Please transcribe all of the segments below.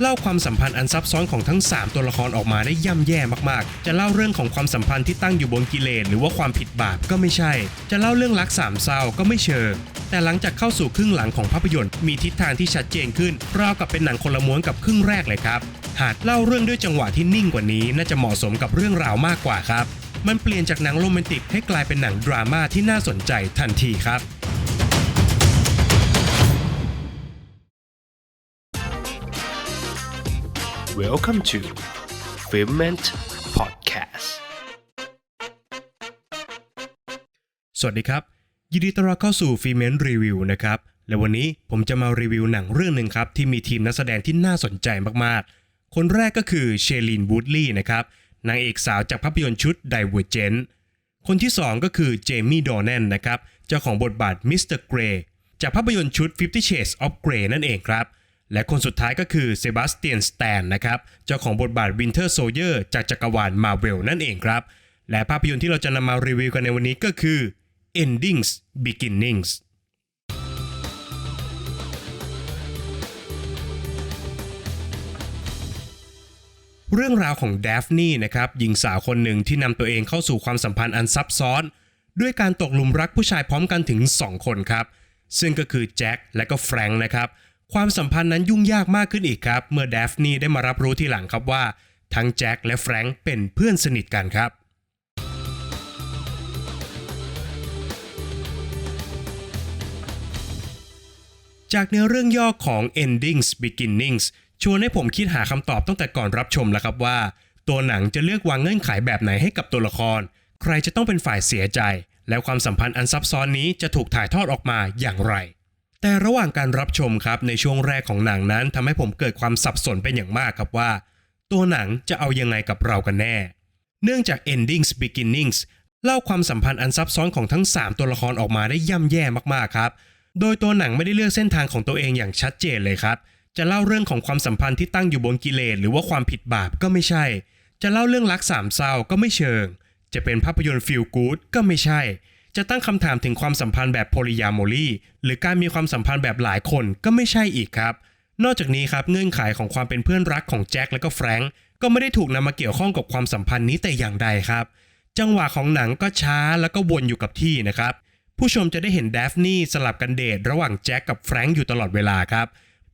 เล่าความสัมพันธ์อันซับซ้อนของทั้ง 3 ตัวละครออกมาได้ย่ำแย่มากๆ จะเล่าเรื่องของความสัมพันธ์ที่ตั้งอยู่บนกิเลสหรือว่าความผิดบาปก็ไม่ใช่ จะเล่าเรื่องรักสามเศร้าก็ไม่เชิงแต่หลังจากเข้าสู่ครึ่งหลังของภาพยนตร์มีทิศทางที่ชัดเจนขึ้นราวกับเป็นหนังคนละม้วนกับครึ่งแรกเลยครับ หากเล่าเรื่องด้วยจังหวะที่นิ่งกว่านี้น่าจะเหมาะสมกับเรื่องราวมากกว่าครับ มันเปลี่ยนจากหนังโรแมนติกให้กลายเป็นหนังดราม่าที่น่าสนใจทันทีครับ Welcome to Filment Podcast สวัสดีครับ ยินดีต้อนรับเข้าสู่ฟีเมนรีวิวนะครับ และวันนี้ผมจะมารีวิวหนังเรื่องหนึ่งครับ ที่มีทีมนักแสดงที่น่าสนใจมากๆ คนแรกก็คือเชลินวูดลีย์นะครับ นางเอกสาวจากภาพยนตร์ชุด Divergent คนที่ 2 ก็คือเจมี่ดอแนนนะครับ เจ้าของบทบาทมิสเตอร์เกรย์จากภาพยนตร์ชุด Fifty Shades of Grey นั่นเองครับ และคนสุดท้ายก็คือเซบาสเตียนสแตนนะครับเจ้าของบทบาท Winter Soldier จากจักรวาล Marvel นั่นเองครับ และภาพยนตร์ที่เราจะนำมารีวิวกันในวันนี้ก็คือ Endings Beginnings เรื่องราวของเดฟนี่นะครับหญิงสาวคนหนึ่งที่นำตัวเองเข้าสู่ความสัมพันธ์อันซับซ้อน ด้วยการตกหลุมรักผู้ชายพร้อมกันถึง 2 คนครับ ซึ่งก็คือแจ็คและก็แฟรงค์นะครับ ความสัมพันธ์นั้นยุ่งยากมากขึ้นอีกครับ เมื่อเดฟนี่ได้มารับรู้ทีหลังครับว่า ทั้งแจ็คและแฟรงค์เป็นเพื่อนสนิทกันครับจากเนื้อเรื่องย่อของ Endings Beginnings ชวนให้ผมคิดหาคำตอบตั้งแต่ก่อนรับชมแล้วครับว่า ตัวหนังจะเลือกวางเงื่อนไขแบบไหนให้กับตัวละคร ใครจะต้องเป็นฝ่ายเสียใจ และความสัมพันธ์อันซับซ้อนนี้จะถูกถ่ายทอดออกมาอย่างไร แต่ระหว่างการรับชมครับในช่วงแรกของหนังนั้นทำให้ผมเกิดความสับสนเป็นอย่างมากครับว่า ตัวหนังจะเอายังไงกับเรากันแน่ เนื่องจาก Endings Beginnings เล่าความสัมพันธ์อันซับซ้อนของทั้ง 3 ตัวละครออกมาได้ย่ำแย่มากๆครับ โดยตัวหนังไม่ได้เลือกเส้นทางของตัวเองอย่างชัดเจนเลยครับ จะเล่าเรื่องของความสัมพันธ์ที่ตั้งอยู่บนกิเลสหรือว่าความผิดบาปก็ไม่ใช่ จะเล่าเรื่องรักสามเศร้าก็ไม่เชิง จะเป็นภาพยนตร์ฟิลกู๊ดก็ไม่ใช่ จะตั้งคำถามถึงความสัมพันธ์แบบโพลิยาโมลีหรือการมีความสัมพันธ์แบบหลายคนก็ไม่ใช่อีกครับ นอกจากนี้ครับเงื่อนไขของความเป็นเพื่อนรักของแจ็คและก็แฟรงก์ก็ไม่ได้ถูกนำมาเกี่ยวข้องกับความสัมพันธ์นี้แต่อย่างใดครับ จังหวะของหนังก็ช้าแล้วก็วนอยู่กับที่นะครับ ผู้ชมจะได้เห็นเดฟนี่สลับกันเดทระหว่างแจ็คกับแฟรงก์อยู่ตลอดเวลาครับ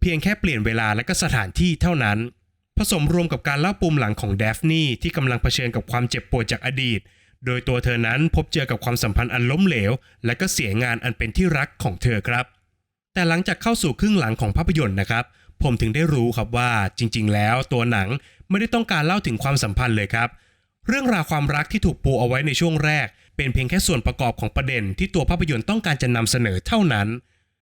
เพียงแค่เปลี่ยนเวลาและก็สถานที่เท่านั้น ผสมรวมกับการเล่าปุ่มหลังของเดฟนี่ที่กำลังเผชิญกับความเจ็บปวดจากอดีต โดยตัวเธอนั้นพบเจอกับความสัมพันธ์อันล้มเหลว และก็เสียงานอันเป็นที่รักของเธอครับ แต่หลังจากเข้าสู่ครึ่งหลังของภาพยนตร์นะครับ ผมถึงได้รู้ครับว่าจริง ๆ แล้วตัวหนังไม่ได้ต้องการเล่าถึงความสัมพันธ์เลยครับ เรื่องราวความรักที่ถูกปูเอาไว้ในช่วงแรก เป็นเพียงแค่ส่วนประกอบของประเด็นที่ตัวภาพยนตร์ต้องการจะนำเสนอเท่านั้น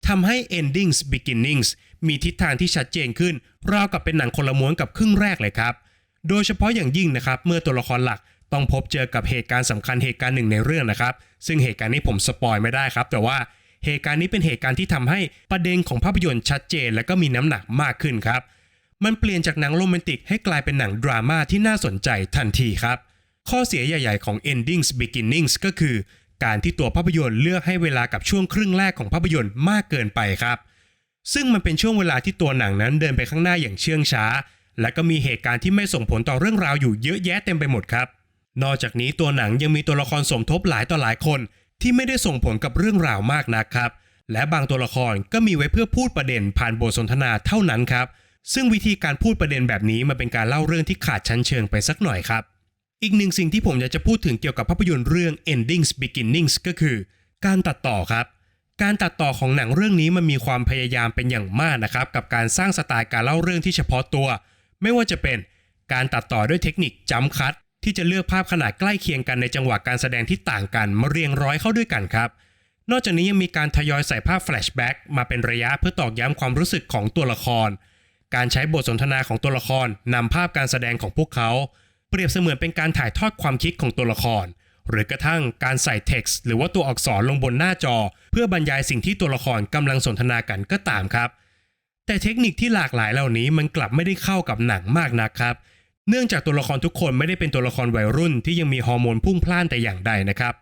ทำให้ endings beginnings มีทิศทางที่ชัดเจนขึ้น ราวกับเป็นหนังคนละม้วนกับครึ่งแรกเลยครับ โดยเฉพาะอย่างยิ่งนะครับ เมื่อตัวละครหลัก ต้องพบเจอกับเหตุการณ์สำคัญเหตุการณ์หนึ่งในเรื่องนะครับ ซึ่งเหตุการณ์นี้ผมสปอยไม่ได้ครับ แต่ว่าเหตุการณ์นี้เป็นเหตุการณ์ที่ทำให้ประเด็นของภาพยนตร์ชัดเจน และก็มีน้ำหนักมากขึ้นครับ มันเปลี่ยนจากหนังโรแมนติกให้กลายเป็นหนังดราม่าที่น่าสนใจทันทีครับ ข้อเสียใหญ่ ๆของ Endings Beginnings ก็คือ การที่ตัวภาพยนตร์เลือกให้เวลากับช่วงครึ่งแรกของภาพยนตร์มากเกินไปครับ ซึ่งมันเป็นช่วงเวลาที่ตัวหนังนั้นเดินไปข้างหน้าอย่างเชื่องช้า และก็มีเหตุการณ์ที่ไม่ส่งผลต่อเรื่องราวอยู่เยอะแยะเต็มไปหมดครับ นอกจากนี้ตัวหนังยังมีตัวละครสมทบหลายต่อหลายคนที่ไม่ได้ส่งผลกับเรื่องราวมากนักครับ และบางตัวละครก็มีไว้เพื่อพูดประเด็นผ่านบทสนทนาเท่านั้นครับ ซึ่งวิธีการพูดประเด็นแบบนี้มันเป็นการเล่าเรื่องที่ขาดชั้นเชิงไปสักหน่อยครับ อีกหนึ่งสิ่งที่ผมอยากจะพูดถึงเกี่ยวกับภาพยนตร์เรื่อง Endings Beginnings ก็คือ การตัดต่อครับ การตัดต่อของหนังเรื่องนี้มันมีความพยายามเป็นอย่างมากนะครับ กับการสร้างสไตล์การเล่าเรื่องที่เฉพาะตัว ไม่ว่าจะเป็นการตัดต่อด้วยเทคนิคจัมคัต ที่จะเลือกภาพขนาดใกล้เคียงกันในจังหวะการแสดงที่ต่างกันมาเรียงร้อยเข้าด้วยกันครับ นอกจากนี้ยังมีการทยอยใส่ภาพแฟลชแบ็กมาเป็นระยะเพื่อตอกย้ำความรู้สึกของตัวละคร การใช้บทสนทนาของตัวละครนำภาพการแสดงของพวกเขา เปรียบเสมือนเป็นการถ่ายทอดความคิดของตัวละคร หรือกระทั่งการใส่ text หรือว่าตัวอักษรลงบนหน้าจอ เพื่อบรรยายสิ่งที่ตัวละครกำลังสนทนากันก็ตามครับ แต่เทคนิคที่หลากหลายเหล่านี้มันกลับไม่ได้เข้ากับหนังมากนักครับเเนื่องจากตัวละครทุกคนไม่ได้เป็นตัวละครวัยรุ่นที่ยังมีฮอร์โมนพุ่งพล่านแต่อย่างใดนะครับ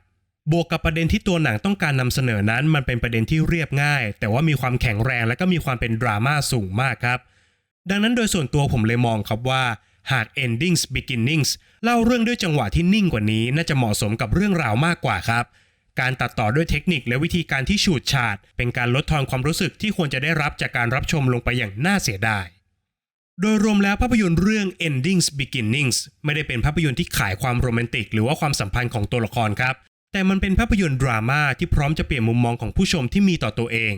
บวกกับประเด็นที่ตัวหนังต้องการนำเสนอนั้น มันเป็นประเด็นที่เรียบง่าย แต่ว่ามีความแข็งแรงและก็มีความเป็นดราม่าสูงมากครับ ดังนั้นโดยส่วนตัวผมเลยมองครับว่าหาก endings beginnings เล่าเรื่องด้วยจังหวะที่นิ่งกว่านี้ น่าจะเหมาะสมกับเรื่องราวมากกว่าครับ การตัดต่อด้วยเทคนิคและวิธีการที่ฉูดฉาด เป็นการลดทอนความรู้สึกที่ควรจะได้รับจากการรับชมลงไปอย่างน่าเสียดาย โดยรวมแล้วภาพยนตร์เรื่อง Endings Beginnings ไม่ได้เป็นภาพยนตร์ที่ขายความโรแมนติก หรือว่าความสัมพันธ์ของตัวละครครับ แต่มันเป็นภาพยนตร์ดราม่าที่พร้อมจะเปลี่ยนมุมมองของผู้ชมที่มีต่อตัวเอง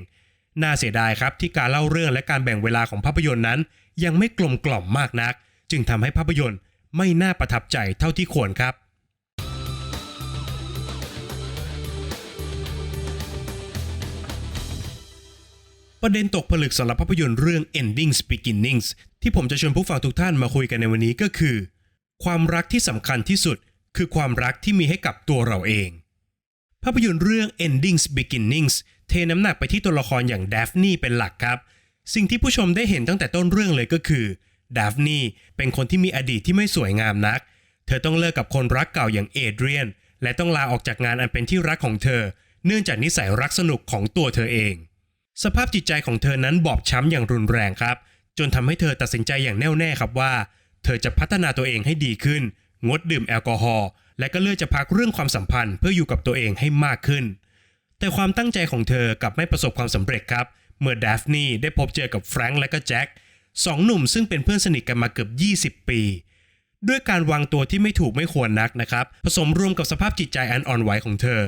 น่าเสียดายครับที่การเล่าเรื่องและการแบ่งเวลาของภาพยนตร์นั้น ยังไม่กลมกล่อมมากนัก จึงทำให้ภาพยนตร์ไม่น่าประทับใจเท่าที่ควรครับ ประเด็นตกผลึกสำหรับภาพยนตร์เรื่อง Endings Beginnings ที่ผมจะชวนผู้ฟังทุกท่านมาคุยกันในวันนี้ก็คือ ความรักที่สำคัญที่สุด คือความรักที่มีให้กับตัวเราเอง ภาพยนตร์เรื่อง Endings Beginnings เทน้ำหนักไปที่ตัวละครอย่าง Daphne เป็นหลักครับ สิ่งที่ผู้ชมได้เห็นตั้งแต่ต้นเรื่องเลยก็คือ Daphne เป็นคนที่มีอดีตที่ไม่สวยงามนัก เธอต้องเลิกกับคนรักเก่าอย่างเอเดรียน และต้องลาออกจากงานอันเป็นที่รักของเธอ เนื่องจากนิสัยรักสนุกของตัวเธอเอง สภาพจิตใจของเธอนั้นบอบช้ำอย่างรุนแรงครับ จนทำให้เธอตัดสินใจอย่างแน่วแน่ครับว่า เธอจะพัฒนาตัวเองให้ดีขึ้น งดดื่มแอลกอฮอล์และก็เลือกจะพักเรื่องความสัมพันธ์เพื่ออยู่กับตัวเองให้มากขึ้น แต่ความตั้งใจของเธอกลับไม่ประสบความสำเร็จครับ เมื่อดาฟนีได้พบเจอกับแฟรงค์และก็แจ็คสองหนุ่มซึ่งเป็นเพื่อนสนิทกันมาเกือบ 20 ปี ด้วยการวางตัวที่ไม่ถูกไม่ควรนักนะครับ ผสมรวมกับสภาพจิตใจอันอ่อนไหวของเธอ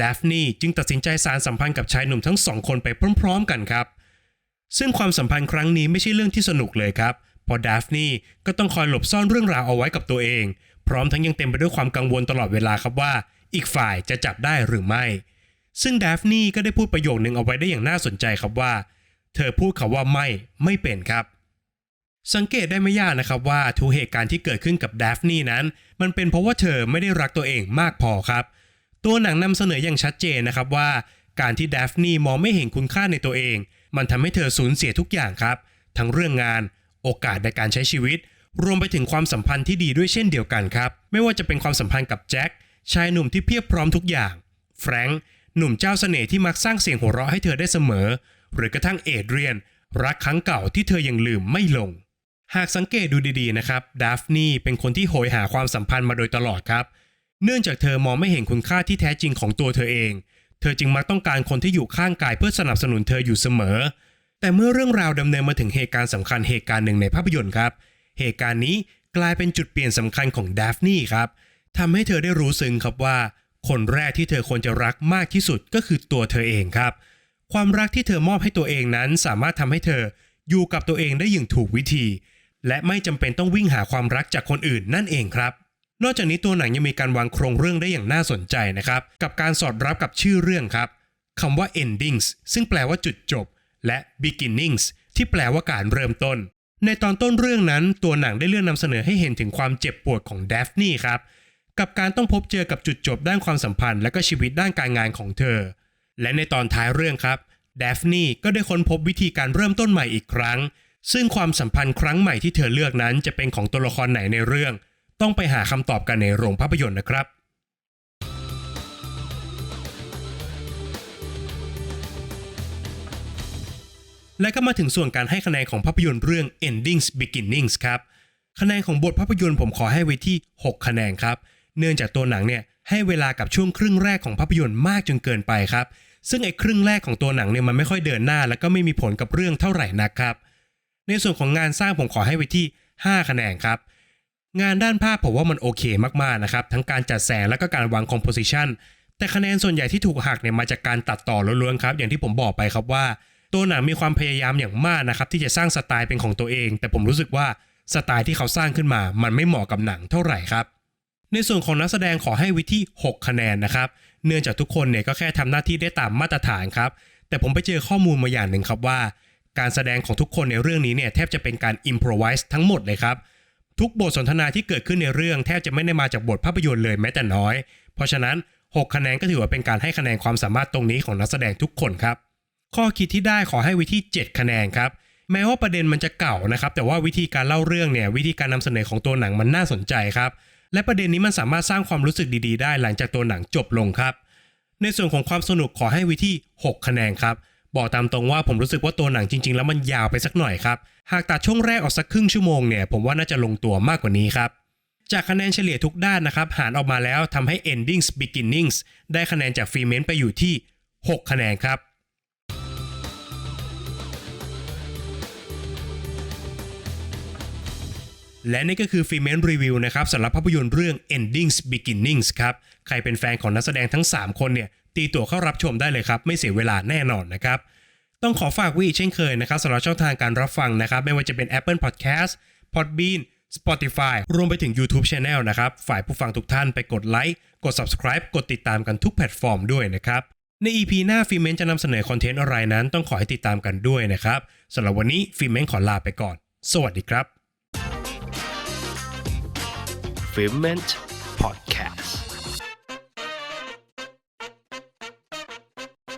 ดฟนีจึงตัดสินใจสารสัมพันธ์กับชายหนุ่มทั้งสองคนไปพร้อม ๆ กันครับ ซึ่งความสัมพันธ์ครั้งนี้ไม่ใช่เรื่องที่สนุกเลยครับเพราะดฟนีก็ต้องคอยหลบซ่อนเรื่องราวเอาไว้กับตัวเอง พร้อมทั้งยังเต็มไปด้วยความกังวลตลอดเวลาครับว่า อีกฝ่ายจะจับได้หรือไม่ ซึ่งดฟนีก็ได้พูดประโยคนึงเอาไว้ได้อย่างน่าสนใจครับว่า เธอพูดคำว่าไม่ไม่เป็นครับสังเกตได้ไม่ยากนะครับว่าทุกเหตุการณ์ที่เกิดขึ้นกับดฟนีนั้น มันเป็นเพราะว่าเธอไม่ได้รักตัวเองมากพอครับ ตัวหนังนำเสนออย่างชัดเจนนะครับว่า การที่ดฟนีมองไม่เห็นคุณค่าในตัวเอง มันทำให้เธอสูญเสียทุกอย่างครับ ทั้งเรื่องงาน โอกาสในการใช้ชีวิต รวมไปถึงความสัมพันธ์ที่ดีด้วยเช่นเดียวกันครับ ไม่ว่าจะเป็นความสัมพันธ์กับแจ็คชายหนุ่มที่เพียบพร้อมทุกอย่างแฟรงค์หนุ่มเจ้าเสน่ห์ที่มักสร้างเสียงหัวเราะให้เธอได้เสมอ หรือกระทั่งเอเดรียน รักครั้งเก่าที่เธอยังลืมไม่ลง หากสังเกตดูดีๆนะครับดาฟนีเป็นคนที่โหยหาความสัมพันธ์มาโดยตลอดครับ เนื่องจากเธอมองไม่เห็นคุณค่าที่แท้จริงของตัวเธอเอง เธอจึงมักต้องการคนที่อยู่ข้างกายเพื่อสนับสนุนเธออยู่เสมอ แต่เมื่อเรื่องราวดำเนินมาถึงเหตุการณ์สำคัญเหตุการณ์หนึ่งในภาพยนตร์ครับ เหตุการณ์นี้กลายเป็นจุดเปลี่ยนสำคัญของดฟนี่ครับทำให้เธอได้รู้ซึ้งครับว่า คนแรกที่เธอควรจะรักมากที่สุดก็คือตัวเธอเองครับ ความรักที่เธอมอบให้ตัวเองนั้นสามารถทำให้เธออยู่กับตัวเองได้อย่างถูกวิธี และไม่จำเป็นต้องวิ่งหาความรักจากคนอื่นนั่นเองครับ นอกจากนี้ตัวหนังยังมีการวางโครงเรื่องได้อย่างน่าสนใจนะครับ กับการสอดรับกับชื่อเรื่องครับคำว่า endings ซึ่งแปลว่าจุดจบ และ beginnings ที่แปลว่าการเริ่มต้น ในตอนต้นเรื่องนั้น ตัวหนังได้เลื่อนนำเสนอให้เห็นถึงความเจ็บปวดของเดฟนี่ครับกับการต้องพบเจอกับจุดจบด้านความสัมพันธ์และก็ชีวิตด้านการงานของเธอ และในตอนท้ายเรื่องครับเดฟนี่ก็ได้ค้นพบวิธีการเริ่มต้นใหม่อีกครั้ง ซึ่งความสัมพันธ์ครั้งใหม่ที่เธอเลือกนั้นจะเป็นของตัวละครไหนในเรื่อง ต้องไปหาคำตอบกันในโรงภาพยนตร์นะครับและก็มาถึงส่วนการให้คะแนนของภาพยนตร์เรื่อง Endings Beginnings ครับ คะแนนของบทภาพยนตร์ผมขอให้ไว้ที่ 6 คะแนนครับ เนื่องจากตัวหนังเนี่ยให้เวลากับช่วงครึ่งแรกของภาพยนตร์มากจนเกินไปครับ ซึ่งไอ้ครึ่งแรกของตัวหนังเนี่ยมันไม่ค่อยเดินหน้า และก็ไม่มีผลกับเรื่องเท่าไหร่นักครับ ในส่วนของงานสร้างผมขอให้ไว้ที่ 5 คะแนนครับ งานด้านภาพผมว่ามันโอเคมากๆนะครับ ทั้งการจัดแสงและก็การวางคอมโพสิชันแต่คะแนนส่วนใหญ่ที่ถูกหักเนี่ยมาจากการตัดต่อล้วนๆครับ อย่างที่ผมบอกไปครับว่า ตัวหนังมีความพยายามอย่างมากนะครับที่จะสร้างสไตล์เป็นของตัวเอง แต่ผมรู้สึกว่าสไตล์ที่เขาสร้างขึ้นมา มันไม่เหมาะกับหนังเท่าไหร่ครับ ในส่วนของนักแสดงขอให้วิที่ 6 คะแนนนะครับ เนื่องจากทุกคนเนี่ยก็แค่ทำหน้าที่ได้ตามมาตรฐานครับ แต่ผมไปเจอข้อมูลมาอย่างหนึ่งครับว่า การแสดงของทุกคนในเรื่องนี้เนี่ยแทบจะเป็นการอิมพรไวส์ทั้งหมดเลยครับ ทุกบทสนทนาที่เกิดขึ้นในเรื่องแทบจะไม่ได้มาจากบทภาพยนตร์เลยแม้แต่น้อย เพราะฉะนั้น 6 คะแนนก็ถือว่าเป็นการให้คะแนนความสามารถตรงนี้ของนักแสดงทุกคนครับ ข้อคิดที่ได้ขอให้วิที่7คะแนนครับแม้ว่าประเด็นมันจะเก่านะครับ แต่ว่าวิธีการเล่าเรื่องเนี่ยวิธีการนำเสนอของตัวหนังมันน่าสนใจครับและประเด็นนี้มันสามารถสร้างความรู้สึกดีๆ ได้หลังจากตัวหนังจบลงครับ ในส่วนของความสนุกขอให้วิที่6คะแนนครับ บอกตามตรงว่าผมรู้สึกว่าตัวหนังจริง ๆ แล้วมันยาวไปสักหน่อยครับ หากตัดช่วงแรกออกสักครึ่งชั่วโมงเนี่ยผมว่าน่าจะลงตัวมากกว่านี้ครับ จากคะแนนเฉลี่ยทุกด้านนะครับหารออกมาแล้วทำให้ Endings Beginnings ได้คะแนนจากฟรีเมนต์ไปอยู่ที่ 6 คะแนนครับและนี่ก็คือฟรีเมนรีวิวนะครับสำหรับภาพยนตร์เรื่อง Endings Beginnings ครับ ใครเป็นแฟนของนักแสดงทั้ง 3 คนเนี่ย ตีตั๋วเข้ารับชมได้เลยครับ ไม่เสียเวลาแน่นอนนะครับ ต้องขอฝากวีเช่นเคยนะครับสำหรับช่องทางการรับฟังนะครับ ไม่ว่าจะเป็น Apple Podcast Podbean Spotify รวมไปถึง YouTube Channel นะครับ ฝ่ายผู้ฟังทุกท่านไปกดไลค์ กด Subscribe กดติดตามกันทุกแพลตฟอร์มด้วยนะครับ ใน EP หน้าฟิเมนจะนำเสนอคอนเทนต์อะไรนั้นต้องขอให้ติดตามกันด้วยนะครับสำหรับวันนี้ฟิเมนขอลาไปก่อน สวัสดีครับ f i l m e n t